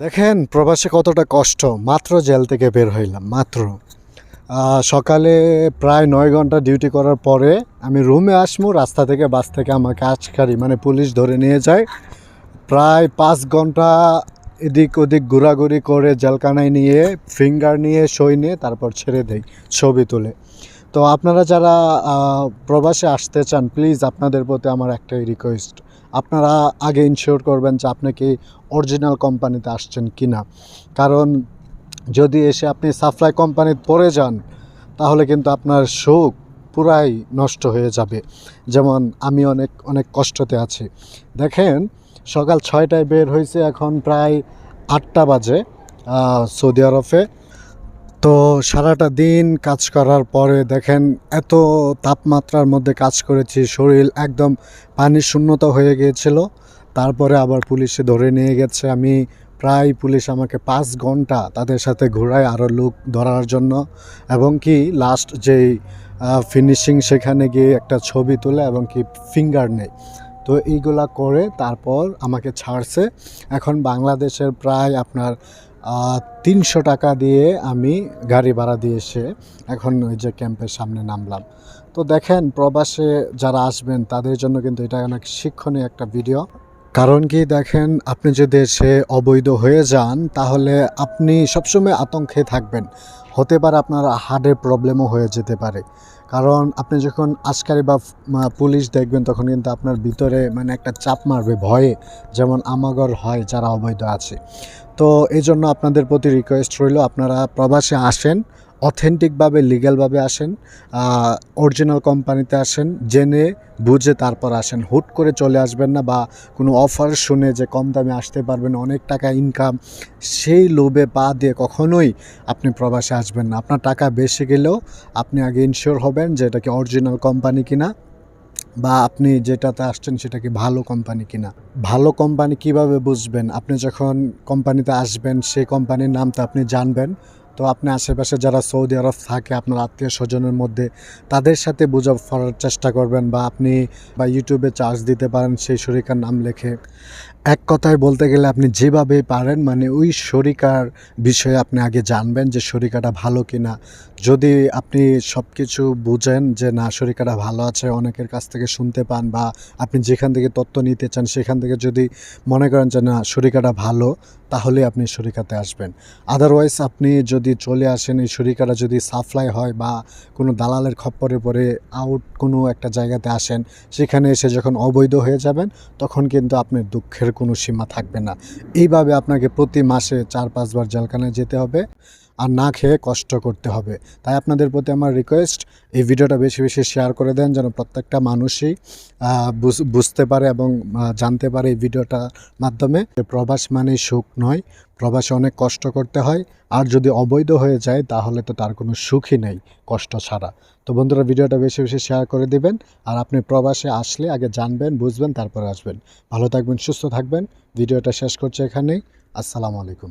দেখেন, প্রবাসে কতটা কষ্ট। মাত্র জেল থেকে বের হইলাম, মাত্র। সকালে প্রায় নয় ঘণ্টা ডিউটি করার পরে আমি রুমে আসব রাস্তা থেকে বাস থেকে আমাকে আজকারি মানে পুলিশ ধরে নিয়ে যায়। প্রায় পাঁচ ঘণ্টা এদিক ওদিক ঘোরাঘুরি করে জেলখানায় নিয়ে, ফিঙ্গার নিয়ে, সই নিয়ে তারপর ছেড়ে দেই, ছবি তুলে। তো আপনারা যারা প্রবাসে আসতে চান, প্লিজ আপনাদের প্রতি আমার একটাই রিকোয়েস্ট আপনারা আগে ইনশিওর করবেন যে আপনি কি অরিজিনাল কোম্পানিতে আসছেন কি না কারণ যদি এসে আপনি সাপ্লাই কোম্পানিতে পড়ে যান, তাহলে কিন্তু আপনার সুখ পুরাই নষ্ট হয়ে যাবে। যেমন আমি অনেক অনেক কষ্টতে আছি। দেখেন, সকাল ছয়টায় বের হয়েছে এখন প্রায় আটটা বাজে সৌদি আরবে। তো সারাটা দিন কাজ করার পরে দেখেন এত তাপমাত্রার মধ্যে কাজ করেছি, শরীর একদম পানির শূন্যতা হয়ে গিয়েছিল। তারপরে আবার পুলিশে ধরে নিয়ে গেছে। আমি প্রায় পুলিশ আমাকে পাঁচ ঘণ্টা তাদের সাথে ঘোরায় আরও লোক ধরার জন্য। এবং কি লাস্ট যেই ফিনিশিং সেখানে গিয়ে একটা ছবি তোলে এবং কি ফিঙ্গার নেই তো এইগুলা করে তারপর আমাকে ছাড়ছে। এখন বাংলাদেশের প্রায় আপনার তিনশো টাকা দিয়ে আমি গাড়ি ভাড়া দিয়ে এসে এখন ওই যে ক্যাম্পের সামনে নামলাম। তো দেখেন, প্রবাসে যারা আসবেন তাদের জন্য কিন্তু এটা অনেক শিক্ষণীয় একটা ভিডিও কারণ কি দেখেন, আপনি যদি এসে অবৈধ হয়ে যান, তাহলে আপনি সবসময় আতঙ্কে থাকবেন। হতে পারে আপনার হার্টের প্রবলেমও হয়ে যেতে পারে। কারণ আপনি যখন আজকারি বা পুলিশ দেখবেন, তখন কিন্তু আপনার ভিতরে মানে একটা চাপ মারবে, ভয়ে। যেমন আমাগর হয়, যারা অবৈধ আছে। তো এই জন্য আপনাদের প্রতি রিকোয়েস্ট রইল, আপনারা প্রবাসে আসেন অথেন্টিকভাবে লিগ্যালভাবে আসেন অরিজিনাল কোম্পানিতে আসেন, জেনে বুঝে তারপর আসেন। হুট করে চলে আসবেন না বা কোনো অফার শুনে যে কম দামে আসতে পারবেন, অনেক টাকা ইনকাম সেই লোভে পা দিয়ে কখনোই আপনি প্রবাসে আসবেন না। আপনার টাকা বেশি গেলেও আপনি আগে ইনশিওর হবেন যে এটা কি অরিজিনাল কোম্পানি কিনা বা আপনি যেটাতে আসছেন সেটা কি ভালো কোম্পানি কিনা। ভালো কোম্পানি কীভাবে বুঝবেন? আপনি যখন কোম্পানিতে আসবেন, সেই কোম্পানির নাম তো আপনি জানবেন। তো আপনি আশেপাশে যারা সৌদি আরব থাকে, আপনার আত্মীয় স্বজনের মধ্যে, তাদের সাথে বুঝা করার চেষ্টা করবেন বা আপনি বা ইউটিউবে চার্জ দিতে পারেন সেই শরিকার নাম লেখে। এক কথায় বলতে গেলে আপনি যেভাবে পারেন মানে ওই শরিকার বিষয়ে আপনি আগে জানবেন যে শরিকাটা ভালো কি না যদি আপনি সব কিছু বুঝেন যে না, শরিকাটা ভালো আছে, অনেকের কাছ থেকে শুনতে পান বা আপনি যেখান থেকে তথ্য নিতে চান, সেখান থেকে যদি মনে করেন যে না, শরিকাটা ভালো তাহলে আপনি শরিকাতে আসবেন। আদারওয়াইজ আপনি যদি চলে আসেন, এই শরিকাটা যদি সাপ্লাই হয় বা কোনো দালালের খপ্পরে পরে আউট কোনো একটা জায়গাতে আসেন, সেখানে এসে যখন অবৈধ হয়ে যাবেন, তখন কিন্তু আপনার দুঃখের কোনো সীমা থাকবে না। এইভাবে আপনাকে প্রতি মাসে চার পাঁচবার জেলখানায় যেতে হবে। আর না খেয়ে কষ্ট করতে হবে। তাই আপনাদের প্রতি আমার রিকোয়েস্ট এই ভিডিওটা বেশি বেশি শেয়ার করে দেন যেন প্রত্যেকটা মানুষই বুঝ- বুঝতে পারে এবং জানতে পারে এই ভিডিওটার মাধ্যমে। প্রবাস মানেই সুখ নয়, প্রবাসে অনেক কষ্ট করতে হয়। আর যদি অবৈধ হয়ে যায়, তাহলে তো তার কোনো সুখই নেই, কষ্ট ছাড়া। তো বন্ধুরা, ভিডিওটা বেশি বেশি শেয়ার করে দিবেন। আর আপনি প্রবাসে আসলে আগে জানবেন, বুঝবেন, তারপরে আসবেন। ভালো থাকবেন, সুস্থ থাকবেন। ভিডিওটা শেষ করছে এখানেই। আসসালামু আলাইকুম।